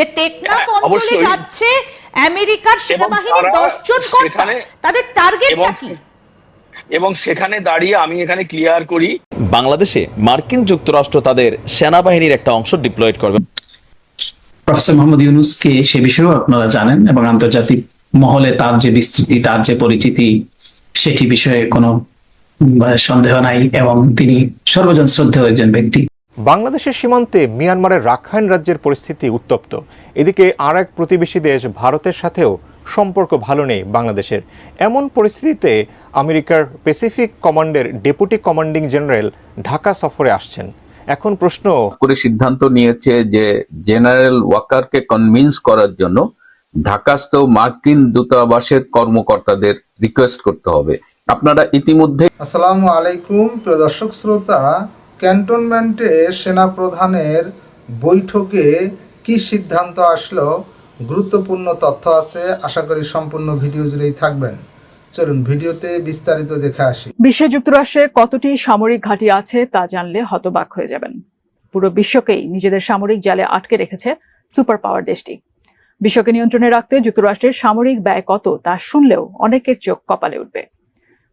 যে টেকনাফ হ্যাঁ, অঞ্চলে যাচ্ছে আমেরিকার সেনাবাহিনীর দশ জন কর্তা তাদের টার্গেটটা এবং কি? এবং সেখানে দাঁড়িয়ে আমি এখানে ক্লিয়ার করি। বাংলাদেশে মার্কিন যুক্তরাষ্ট্র তাদের সেনাবাহিনীর একটা অংশ ডিপ্লয়েড করবে। প্রফেসর মোহাম্মদ ইউনুসকে সে বিষয়েও আপনারা জানেন এবং আন্তর্জাতিক মহলে তার যে বিস্তৃতি তার যে পরিচিতি সেটি বিষয়ে কোনো সন্দেহ নাই এবং তিনি সর্বজন শ্রদ্ধেয় একজন ব্যক্তি। বাংলাদেশের সীমান্তে মিয়ানমারের রাখাইন রাজ্যের পরিস্থিতি উত্তপ্ত। এদিকে আর এক প্রতিবেশী দেশ ভারতের সাথেও সম্পর্ক ভালো নেই বাংলাদেশের। এমন পরিস্থিতিতে আমেরিকার প্যাসিফিক কমান্ডের ডেপুটি কমান্ডিং জেনারেল ঢাকা সফরে আসছেন। এখন প্রশ্ন করে সিদ্ধান্ত নিয়েছে যে জেনারেল ওয়াকারকে কনভিন্স করার জন্য ঢাকাস্থ মার্কিন দূতাবাসের কর্মকর্তাদের রিকোয়েস্ট করতে হবে। আপনারা ইতিমধ্যে আসসালামু আলাইকুম প্রিয় দর্শক শ্রোতা ক্যান্টনমেন্টে সেনাপ্রধানের বৈঠকে কি সিদ্ধান্ত আসলো? গুরুত্বপূর্ণ তথ্য আছে, আশা করি সম্পূর্ণ ভিডিও জুড়েই থাকবেন। চলুন ভিডিওতে বিস্তারিত দেখে আসি। বিশ্বে যুক্তরাষ্ট্রে কতটি সামরিক ঘাঁটি আছে তা জানলে হতবাক হয়ে যাবেন। পুরো বিশ্বকেই নিজেদের সামরিক জালে আটকে রেখেছে সুপার পাওয়ার দেশটি। বিশ্বকে নিয়ন্ত্রণে রাখতে যুক্তরাষ্ট্রের সামরিক ব্যয় কত তা শুনলেও অনেকের চোখ কপালে উঠবে।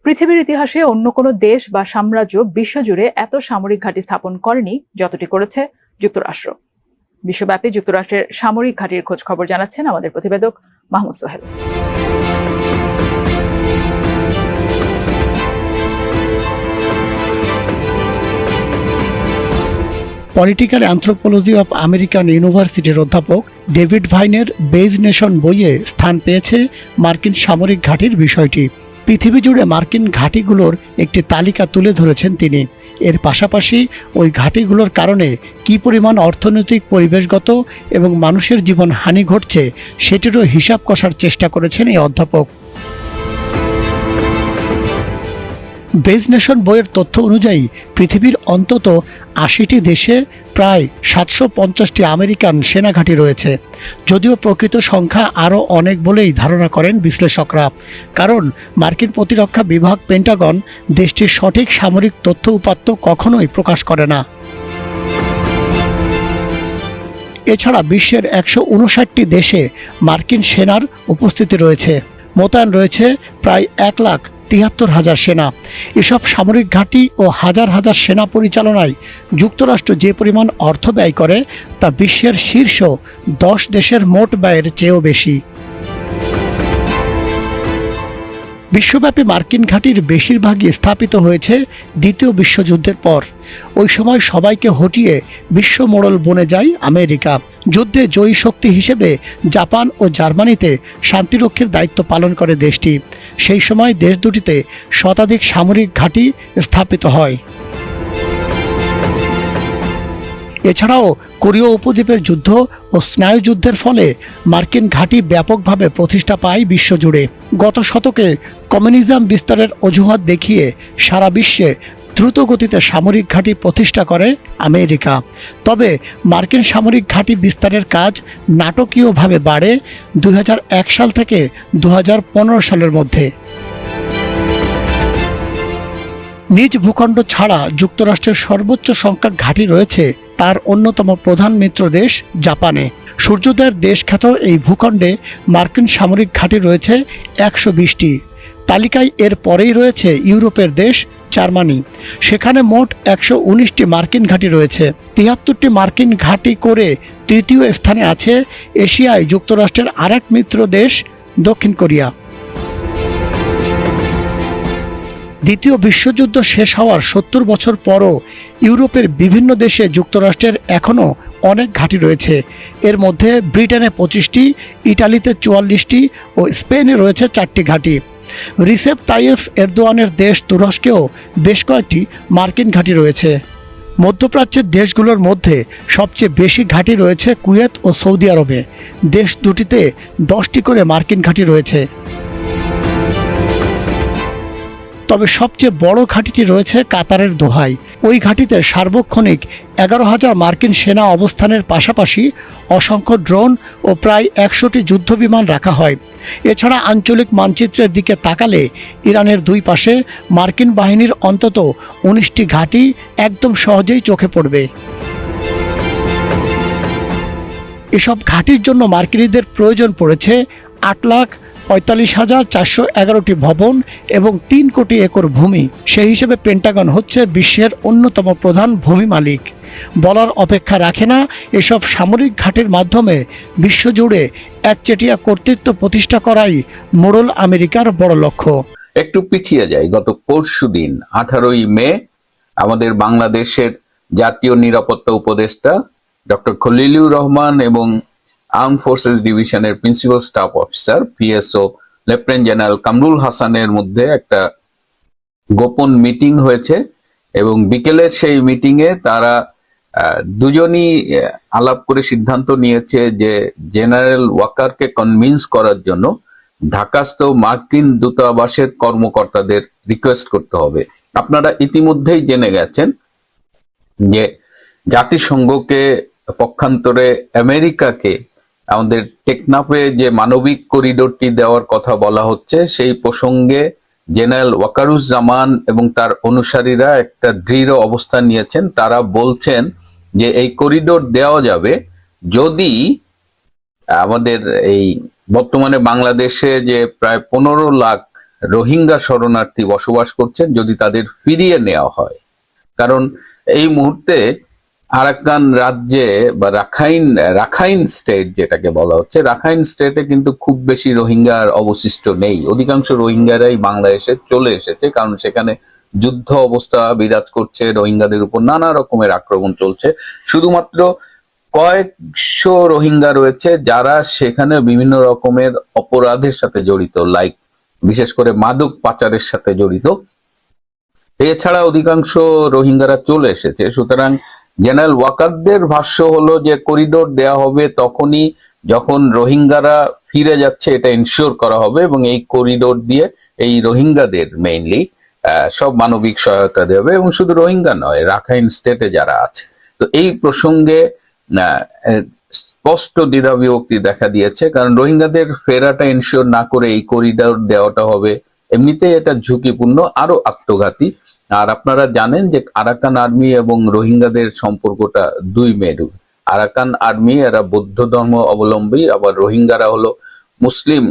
পৃথিবীর ইতিহাসে অন্য কোনো দেশ বা সাম্রাজ্য বিশ্বজুড়ে এত সামরিক ঘাঁটি স্থাপন করেনি যতটি করেছে যুক্তরাষ্ট্র। বিশ্বব্যাপী যুক্তরাষ্ট্রের সামরিক ঘাঁটির খোঁজ খবর জানাচ্ছেন আমাদের প্রতিবেদক Mahmud Sohel. Political anthropology of American ইউনিভার্সিটির অধ্যাপক ডেভিড ভাইনের বেজ নেশন বইয়ে স্থান পেয়েছে মার্কিন সামরিক ঘাঁটির বিষয়টি। পৃথিবী জুড়ে মার্কিন ঘাঁটিগুলোর একটি তালিকা তুলে ধরেছেন তিনি। এর পাশাপাশি ওই ঘাঁটিগুলোর কারণে কি পরিমাণ অর্থনৈতিক পরিবেশগত এবং মানুষের জীবন হানি ঘটছে, সেটিরও হিসাব কষার চেষ্টা করেছেন এই অধ্যাপক। বেজ নেশন বইয়ের তথ্য অনুযায়ী পৃথিবীর অন্তত আশিটি দেশে প্রায় সাতশো পঞ্চাশটি আমেরিকান সেনাঘাঁটি রয়েছে। যদিও প্রকৃত সংখ্যা আরও অনেক বলেই ধারণা করেন বিশ্লেষকরা। কারণ মার্কিন প্রতিরক্ষা বিভাগ পেন্টাগন দেশটির সঠিক সামরিক তথ্য উপাত্ত কখনোই প্রকাশ করে না। এছাড়া বিশ্বের একশো উনষাটটি দেশে মার্কিন সেনার উপস্থিতি রয়েছে। মোতায়েন রয়েছে প্রায় এক লাখ তিয়াত্তর হাজার সেনা। এসব সামরিক ঘাঁটি ও হাজার হাজার সেনা পরিচালনায় যুক্তরাষ্ট্র যে পরিমাণ অর্থ ব্যয় করে, তা বিশ্বের শীর্ষ দশ দেশের মোট ব্যয়ের চেয়েও বেশি। বিশ্বব্যাপী মার্কিন ঘাঁটির বেশিরভাগই স্থাপিত হয়েছে দ্বিতীয় বিশ্বযুদ্ধের পর। ওই সময় সবাইকে হটিয়ে বিশ্ব মোড়ল বনে যায় আমেরিকা। যুদ্ধে জয়ী শক্তি হিসেবে জাপান ও জার্মানিতে শান্তিরক্ষীর দায়িত্ব পালন করে দেশটি। সেই সময় দেশ দুটিতে শতাধিক সামরিক ঘাঁটি স্থাপিত হয়। এছাড়াও কোরীয় উপদ্বীপের যুদ্ধ ও স্নায়ুযুদ্ধের ফলে মার্কিন ঘাঁটি ব্যাপকভাবে প্রতিষ্ঠা পায় বিশ্বজুড়ে। গত শতকে কমিউনিজম বিস্তারের অজুহাত দেখিয়ে সারা বিশ্বে দ্রুত গতিতে সামরিক ঘাঁটি প্রতিষ্ঠা করে আমেরিকা। তবে মার্কিন সামরিক ঘাঁটি বিস্তারের কাজ নাটকীয়ভাবে বাড়ে দু হাজার এক সাল থেকে দু হাজার পনেরো সালের মধ্যে। নিজ ভূখণ্ড ছাড়া যুক্তরাষ্ট্রের সর্বোচ্চ সংখ্যক ঘাঁটি রয়েছে তার অন্যতম প্রধান মিত্র দেশ জাপানে। সূর্যোদয়ের দেশখ্যাত এই ভূখণ্ডে মার্কিন সামরিক ঘাঁটি রয়েছে একশো বিশটি। তালিকায় এর পরেই রয়েছে ইউরোপের দেশ জার্মানি। সেখানে মোট একশো উনিশটি মার্কিন ঘাঁটি রয়েছে। তিয়াত্তরটি মার্কিন ঘাঁটি করে তৃতীয় স্থানে আছে এশিয়ায় যুক্তরাষ্ট্রের আরেক মিত্র দেশ দক্ষিণ কোরিয়া। দ্বিতীয় বিশ্বযুদ্ধ শেষ হওয়ার সত্তর বছর পরও ইউরোপের বিভিন্ন দেশে যুক্তরাষ্ট্রের এখনও অনেক ঘাঁটি রয়েছে। এর মধ্যে ব্রিটেনে পঁচিশটি, ইটালিতে চুয়াল্লিশটি ও স্পেনে রয়েছে চারটি ঘাঁটি। রিসেপ তাইয়েফ এরদোয়ানের দেশ তুরস্কেও বেশ কয়েকটি মার্কিন ঘাঁটি রয়েছে। মধ্যপ্রাচ্যের দেশগুলোর মধ্যে সবচেয়ে বেশি ঘাঁটি রয়েছে কুয়েত ও সৌদি আরবে। দেশ দুটিতে দশটি করে মার্কিন ঘাঁটি রয়েছে। তবে সবচেয়ে বড় ঘাঁটিটি রয়েছে কাতারের দোহায় ওই ঘাঁটিতে সার্বক্ষণিক এগারো হাজার মার্কিন সেনা অবস্থানের পাশাপাশি অসংখ্য ড্রোন ও প্রায় একশোটি যুদ্ধবিমান রাখা হয়। এছাড়া আঞ্চলিক মানচিত্রের দিকে তাকালে ইরানের দুই পাশে মার্কিন বাহিনীর অন্তত উনিশটি ঘাঁটি একদম সহজেই চোখে পড়বে। এসব ঘাঁটির জন্য মার্কিনীদের প্রয়োজন পড়েছে আট লাখ পঁয়তাল্লিশ হাজার চারশো এগারোটি ভবন এবং তিন কোটি একর ভূমি। সেই হিসেবে পেন্টাগন হচ্ছে বিশ্বের অন্যতম প্রধান ভূমি মালিক। বলার অপেক্ষা রাখে না, এসব সামরিক ঘাটের মাধ্যমে বিশ্বজুড়ে একচেটিয়া কর্তৃত্ব প্রতিষ্ঠা করাই মোড়ল আমেরিকার বড় লক্ষ্য। একটু পিছিয়ে যায় গত পরশু দিন, আঠারোই মে, আমাদের বাংলাদেশের জাতীয় নিরাপত্তা উপদেষ্টা ডক্টর খলিলুর রহমান এবং আর্ম ফোর্সেস ডিভিশনের principal staff officer PSO lieutenant general Kamrul হাসানের মধ্যে একটা গোপন মিটিং হয়েছে এবং বিকেলের সেই মিটিং এ তারা দুজনই আলাপ করে সিদ্ধান্ত নিয়েছে যে জেনারেল ওয়াকারকে কনভিন্স করার জন্য ঢাকাস্থ মার্কিন দূতাবাসের কর্মকর্তাদের রিকোয়েস্ট করতে হবে। আপনারা ইতিমধ্যেই জেনে গেছেন যে জাতিসংঘকে পক্ষান্তরে আমেরিকাকে আমাদের টেকনাফে যে মানবিক করিডোরটি দেওয়ার কথা বলা হচ্ছে, সেই প্রসঙ্গে জেনারেল ওয়াকারুজ্জামান এবং তার অনুসারীরা একটা দৃঢ় অবস্থান নিয়েছেন। তারা বলছেন যে এই করিডোর দেওয়া যাবে যদি আমাদের এই বর্তমানে বাংলাদেশে যে প্রায় পনেরো লাখ রোহিঙ্গা শরণার্থী বসবাস করছেন, যদি তাদের ফিরিয়ে নেওয়া হয়। কারণ এই মুহূর্তে আরাকান রাজ্যে বা রাখাইন রাখাইন স্টেট যেটাকে বলা হচ্ছে, রাখাইন স্টেটে কিন্তু খুব বেশি রোহিঙ্গার অবশিষ্ট নেই। অধিকাংশ রোহিঙ্গারাই বাংলাদেশে চলে এসেছে, কারণ সেখানে যুদ্ধ অবস্থা বিরাজ করছে, রোহিঙ্গাদের উপর নানা রকমের আক্রমণ চলছে। শুধুমাত্র কয়েকশো রোহিঙ্গা রয়েছে যারা সেখানে বিভিন্ন রকমের অপরাধের সাথে জড়িত লাইক বিশেষ করে মাদক পাচারের সাথে জড়িত। এছাড়া অধিকাংশ রোহিঙ্গারা চলে এসেছে, সুতরাং জেনারেল ওয়াকারদের ভাষ্য হলো যে করিডোর দেয়া হবে তখনই যখন রোহিঙ্গারা ফিরে যাচ্ছে, এটা ইনশিওর করা হবে এবং এই করিডোর দিয়ে এই রোহিঙ্গাদের মেইনলি সব মানবিক সহায়তা দেবে এবং শুধু রোহিঙ্গা নয়, রাখাইন স্টেটে যারা আছে। তো এই প্রসঙ্গে স্পষ্ট দ্বিধাবিভক্তি দেখা দিয়েছে, কারণ রোহিঙ্গাদের ফেরাটা ইনশিওর না করে এই করিডোর দেওয়াটা হবে। এমনিতেই এটা ঝুঁকিপূর্ণ আরও আত্মঘাতী। আর আপনারা জানেন যে আরাকান আর্মি এবং রোহিঙ্গাদের সম্পর্কটা দুই মেরু। আরাকান আর্মি, এরা বৌদ্ধ ধর্ম অবলম্বী, আবার রোহিঙ্গারা হলো মুসলিম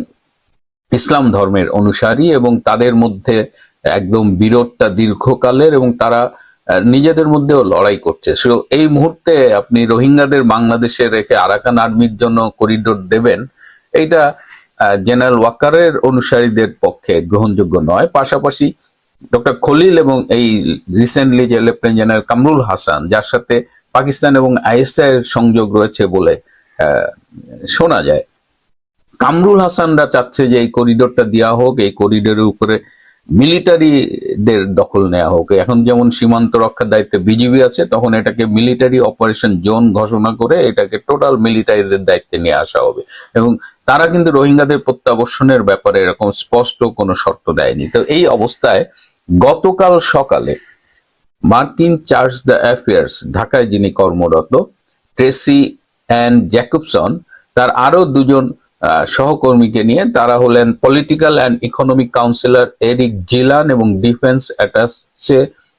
ইসলাম ধর্মের অনুসারী এবং তাদের মধ্যে একদম বিরোধটা দীর্ঘকালের এবং তারা নিজেদের মধ্যেও লড়াই করছে। এই মুহূর্তে আপনি রোহিঙ্গাদের বাংলাদেশে রেখে আরাকান আর্মির জন্য করিডোর দেবেন, এইটা জেনারেল ওয়াকারের অনুসারীদের পক্ষে গ্রহণযোগ্য নয়। পাশাপাশি ডক্টর খলিল এবং এই রিসেন্টলি যে লেফটেন্যান্ট জেনারেল কামরুল হাসান, যার সাথে পাকিস্তান এবং আইএসআই এর সংযোগ রয়েছে বলে শোনা যায়। কামরুল হাসানরা চাচ্ছে যে এই করিডোরটা দেওয়া হোক, এই করিডোরের উপরে মিলিটারিদের দখল নেওয়া হোক। এখন যেমন সীমান্ত রক্ষার দায়িত্বে বিজিবি আছে, তখন এটাকে মিলিটারি অপারেশন জোন ঘোষণা করে এটাকে টোটাল মিলিটারিদের দায়িত্বে নিয়ে আসা হবে। এবং তারা কিন্তু রোহিঙ্গাদের প্রত্যাবর্ষণের ব্যাপারে এরকম স্পষ্ট কোনো শর্ত দেয়নি। তো এই অবস্থায় গতকাল সকালে মার্কিন চার্জ দ্য অ্যাফেয়ার্স, ঢাকায় যিনি কর্মরত, ট্রেসি অ্যান্ড জ্যাকবসন, তার আরও দুজন সহকর্মীকে নিয়ে তারা হলেন political and economic councillor Eric Gillan এবং defence attache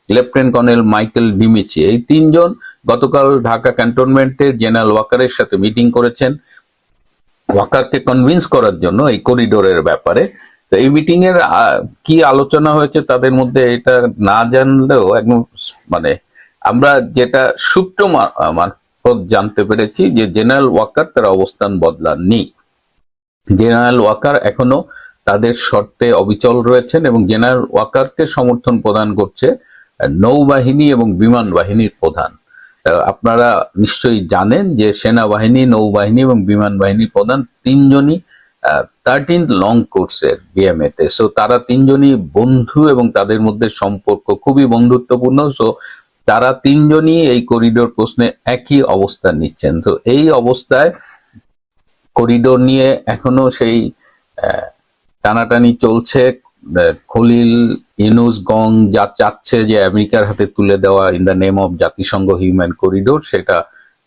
lieutenant colonel Michael Dimichi এই তিনজন গতকাল ঢাকা ক্যান্টনমেন্টে জেনারেল ওয়াকারের সাথে মিটিং করেছেন। ওয়াকারকে কনভিন্স করার জন্য এই করিডোরের ব্যাপারে। তো এই মিটিং এর কি আলোচনা হয়েছে তাদের মধ্যে এটা না জানলেও একদম মানে আমরা যেটা সূত্র মারফত জানতে পেরেছি যে জেনারেল ওয়াকার তারা অবস্থান বদলাননি। জেনারেল ওয়াকার এখনও তাদের শর্তে অবিচল রয়েছেন এবং জেনারেল ওয়াকারকে সমর্থন প্রদান করছে নৌবাহিনী এবং বিমান বাহিনীর প্রধান। আপনারা নিশ্চয়ই জানেন যে সেনাবাহিনী, নৌবাহিনী এবং বিমান বাহিনীর প্রধান তিনজনই থার্টিন লং কোর্সের বিএমএ তে। সো তারা তিনজনই বন্ধু এবং তাদের মধ্যে সম্পর্ক খুবই বন্ধুত্বপূর্ণ। সো তারা তিনজনই এই করিডোর প্রশ্নে একই অবস্থান নিচ্ছেন। তো এই অবস্থায় করিডোর নিয়ে এখনও সেই টানাটানি চলছে। খলিল ইউনুস গং যা চাচ্ছে যে আমেরিকার হাতে তুলে দেওয়া ইন দ্য নেম অফ জাতিসংঘ হিউম্যান করিডোর সেটা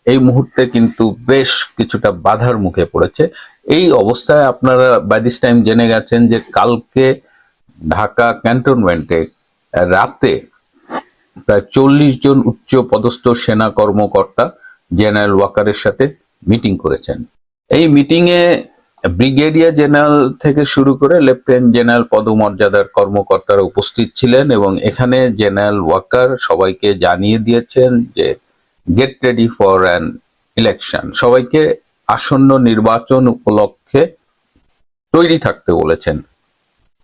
এই মুহূর্তে কিন্তু বেশ কিছুটা বাধার মুখে পড়েছে। এই অবস্থায় আপনারা বাই দিস টাইম জেনে গেছেন যে কালকে ঢাকা ক্যান্টনমেন্টে রাতে প্রায় চল্লিশ জন উচ্চ পদস্থ সেনা কর্মকর্তা জেনারেল ওয়াকারের সাথে মিটিং করেছেন। এই মিটিং এ ব্রিগেডিয়ার জেনারেল থেকে শুরু করে লেফটেন্যান্ট জেনারেল পদমর্যাদার কর্মকর্তারা উপস্থিত ছিলেন এবং এখানে জেনারেল ওয়াকার সবাইকে জানিয়ে দিয়েছেন যে get ready for an election সবাইকে আসন্ন নির্বাচন উপলক্ষে তৈরি থাকতে বলেছেন।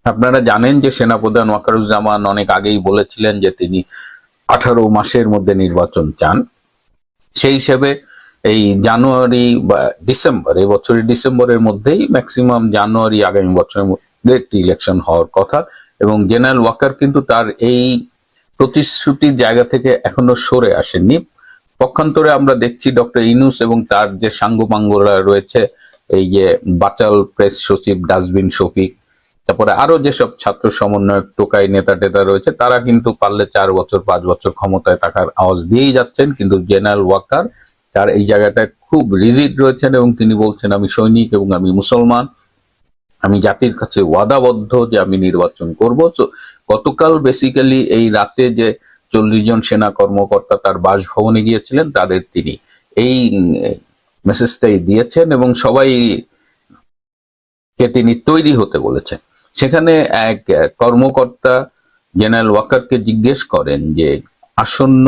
আপনারা জানেন যে সেনাপ্রধান ওয়াকারুজ্জামান অনেক আগেই বলেছিলেন যে তিনি আঠারো মাসের মধ্যে নির্বাচন চান। সেই হিসেবে এই জানুয়ারি বা ডিসেম্বর, এই বছরের ডিসেম্বরের মধ্যেই ম্যাক্সিমাম জানুয়ারি আগামী বছরের মধ্যে একটি ইলেকশন হওয়ার কথা এবং জেনারেল ওয়াকার কিন্তু তার এই প্রতিশ্রুতির জায়গা থেকে এখনও সরে আসেননি। পক্ষান্তরে আমরা দেখছি ডক্টর ইনুস এবং তার যে সাঙ্গপাঙ্গরা রয়েছে, এই যে বাচাল প্রেস সচিব ডাস্টবিন শফিক, তারপরে আরও যেসব ছাত্র সমন্বয়ক, টোকাই নেতা টেতা রয়েছে, তারা কিন্তু পারলে চার বছর, পাঁচ বছর ক্ষমতায় থাকার আওয়াজ দিয়েই যাচ্ছেন। কিন্তু জেনারেল ওয়াকার তার এই জায়গাটায় খুব রিজিড রয়েছেন এবং তিনি বলছেন, আমি সৈনিক এবং আমি মুসলমান। আমি জাতির কাছে ওয়াদাবদ্ধ যে আমি নির্বাচন করব। তো গতকাল বেসিক্যালি এই রাতে যে চল্লিশ জন সেনা কর্মকর্তা তার বাসভবনে গিয়েছিলেন, তাদের তিনি এই মেসেজটাই দিয়েছেন এবং সবাই কে তিনি তৈরি হতে বলেছেন। সেখানে এক কর্মকর্তা জেনারেল ওয়াকারকে জিজ্ঞেস করেন যে, আসন্ন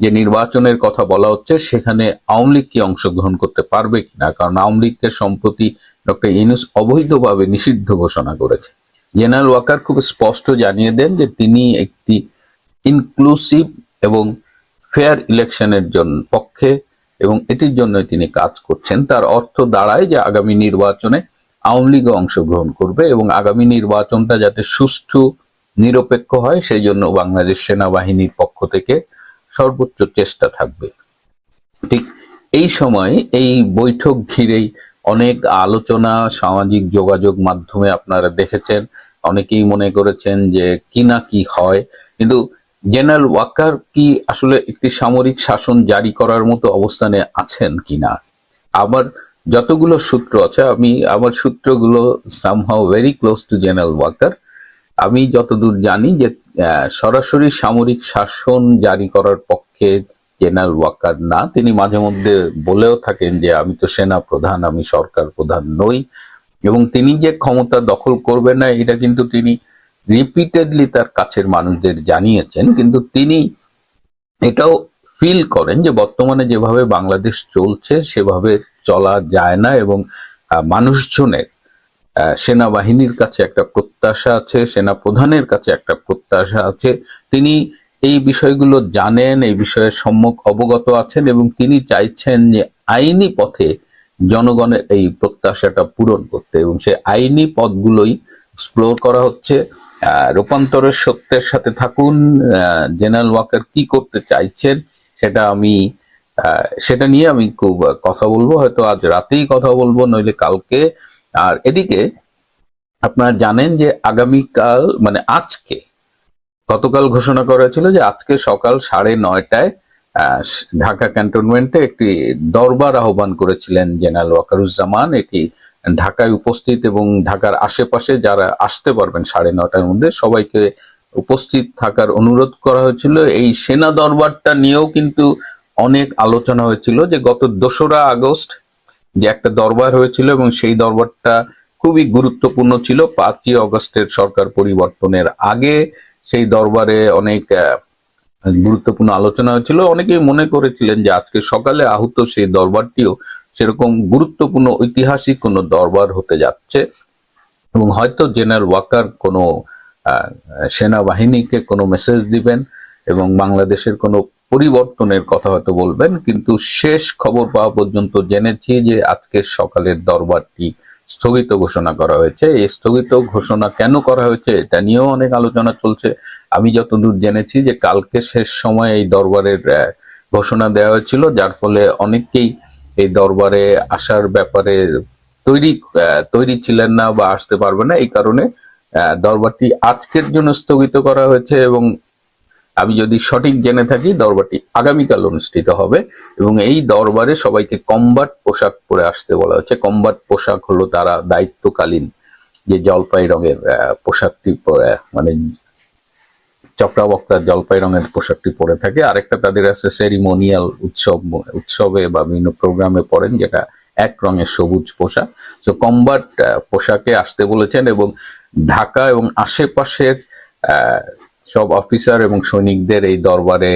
যে নির্বাচনের কথা বলা হচ্ছে, সেখানে আওয়ামী লীগ কি অংশগ্রহণ করতে পারবে কিনা? কারণ আওয়ামী লীগকে সম্প্রতি ডক্টর ইনুস অবৈধভাবে নিষিদ্ধ ঘোষণা করেছে। জেনারেল ওয়াকার খুব স্পষ্ট জানিয়ে দেন যে তিনি একটি ইনক্লুসিভ এবং ফেয়ার ইলেকশনের জন্য পক্ষে এবং এটির জন্য তিনি কাজ করছেন। তার অর্থ দাঁড়ায় যে আগামী নির্বাচনে আওয়ামী লীগও অংশগ্রহণ করবে এবং আগামী নির্বাচনটা যাতে সুষ্ঠু, নিরপেক্ষ হয়, সেই জন্য বাংলাদেশ সেনাবাহিনীর পক্ষ থেকে সর্বোচ্চ চেষ্টা থাকবে। ঠিক এই সময় এই বৈঠক ঘিরেই অনেক আলোচনা, সামাজিক যোগাযোগ মাধ্যমে আপনারা দেখেছেন। অনেকেই মনে করেছেন যে কি না কি হয়। কিন্তু জেনারেল ওয়াকার কি আসলে একটি সামরিক শাসন জারি করার মতো অবস্থানে আছেন কিনা আবার যতগুলো সূত্র আছে, আমি আমার সূত্রগুলো somehow very close to general Waker আমি যতদূর জানি যে সরাসরি সামরিক শাসন জারি করার পক্ষে জেনারেল ওয়াকার না। তিনি মাঝে মধ্যে বলেও থাকেন যে, আমি তো সেনা প্রধান, আমি সরকার প্রধান নই। এবং তিনি যে ক্ষমতা দখল করবেন না, এটা কিন্তু তিনি রিপিটেডলি তার কাছের মানুষদের জানিয়েছেন। কিন্তু তিনি এটাও ফিল করেন যে, বর্তমানে যেভাবে বাংলাদেশ চলছে, সেভাবে চলা যায় না এবং মানুষজনের সেনাবাহিনীর কাছে একটা প্রত্যাশা আছে সেনা প্রধানের কাছে একটা প্রত্যাশা আছে। তিনি এই বিষয়গুলো জানেন, এই বিষয়ে সম্মুখ অবগত আছেন এবং তিনি চাইছেন যে আইনি পথে জনগণের এই প্রত্যাশাটা পূরণ করতে এবং সে আইনি পথগুলোই এক্সপ্লোর করা হচ্ছে। রূপান্তরের সত্যের সাথে থাকুন। জেনারেল ওয়াকার কি করতে চাইছেন সেটা আমি সেটা নিয়ে আমি খুব কথা বলব। হয়তো আজ রাতেই কথা বলব, নইলে কালকে। আর এদিকে আপনারা জানেন যে আগামীকাল মানে আজকে, গতকাল ঘোষণা করা হয়েছিল যে আজকে সকাল সাড়ে নয়টায় ঢাকা ক্যান্টনমেন্টে একটি দরবার আহ্বান করেছিলেন জেনারেল ওয়াকারুজ্জামান। এটি ঢাকায় উপস্থিত এবং ঢাকার আশেপাশে যারা আসতে পারবেন সাড়ে নটার মধ্যে, সবাইকে উপস্থিত থাকার অনুরোধ করা হয়েছিল। এই সেনা দরবারটা নিয়েও কিন্তু অনেক আলোচনা হয়েছিল যে গত দোসরা আগস্ট যে একটা দরবার হয়েছিল এবং সেই দরবারটা খুবই গুরুত্বপূর্ণ ছিল। পাঁচই অগস্টের সরকার পরিবর্তনের আগে সেই দরবারে অনেক গুরুত্বপূর্ণ আলোচনা হয়েছিল। অনেকেই মনে করেছিলেন যে আজকে সকালে আহত সেই দরবারটিও সেরকম গুরুত্বপূর্ণ ঐতিহাসিক কোনো দরবার হতে যাচ্ছে এবং হয়তো জেনারেল ওয়াকার কোনো সেনাবাহিনীকে কোনো মেসেজ দিবেন এবং বাংলাদেশের কোনো পরিবর্তনের কথা হয়তো বলবেন, কিন্তু শেষ খবর পাওয়া পর্যন্ত জেনেছি যে আজকের সকালের দরবারটি স্থগিত ঘোষণা করা হয়েছে। এই স্থগিত ঘোষণা কেন করা হয়েছে এটা নিয়েও অনেক আলোচনা চলছে। আমি যতদূর জেনেছি যে কালকে শেষ সময় এই দরবারের ঘোষণা দেওয়া হয়েছিল, যার ফলে অনেকেই এই দরবারে আসার ব্যাপারে তৈরি তৈরি ছিলেন না বা আসতে পারবে না। এই কারণে দরবারটি আজকের জন্য স্থগিত করা হয়েছে এবং আমি যদি সঠিক জেনে থাকি, দরবারটি আগামীকাল অনুষ্ঠিত হবে এবং এই দরবারে সবাইকে কম্বাট পোশাক পরে আসতে বলা হচ্ছে। কম্বাট পোশাক হলো তারা দায়িত্বকালীন যে জলপাই রঙের পোশাকটি পরে মানে চক্রা বক্রা জলপাই রঙের পোশাকটি পরে থাকে। আরেকটা তাদের আছে সেরিমোনিয়াল উৎসব, উৎসবে বা বিভিন্ন প্রোগ্রামে পরেন, যেটা এক রঙের সবুজ পোশাক। তো কম্বাট পোশাকে আসতে বলেছেন এবং ঢাকা এবং আশেপাশের সব অফিসার এবং সৈনিকদের এই দরবারে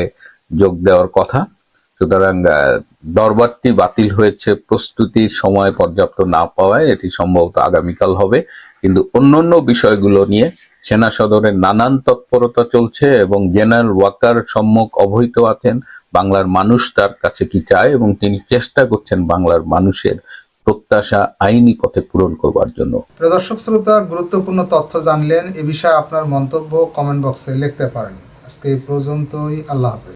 যোগ দেওয়ার কথা। সুতরাং দরবারটি বাতিল হয়েছে, প্রস্তুতির সময় পর্যাপ্ত না পাওয়ায়। এটি সম্ভবত আগামীকাল হবে। কিন্তু অন্যান্য বিষয়গুলো নিয়ে সেনা সদরের নানান তৎপরতা চলছে এবং জেনারেল ওয়াকার সম্মুখ অবহিত আছেন। বাংলার মানুষ তার কাছে কি চায় এবং তিনি চেষ্টা করছেন বাংলার মানুষের প্রত্যাশা আইনি পথে পূরণ করবার জন্য। প্রদর্শক শ্রোতা, গুরুত্বপূর্ণ তথ্য জানলেন, এ বিষয়ে আপনার মন্তব্য কমেন্ট বক্সে লিখতে পারেন। আজকে এই পর্যন্তই, আল্লাহ হাফেজ।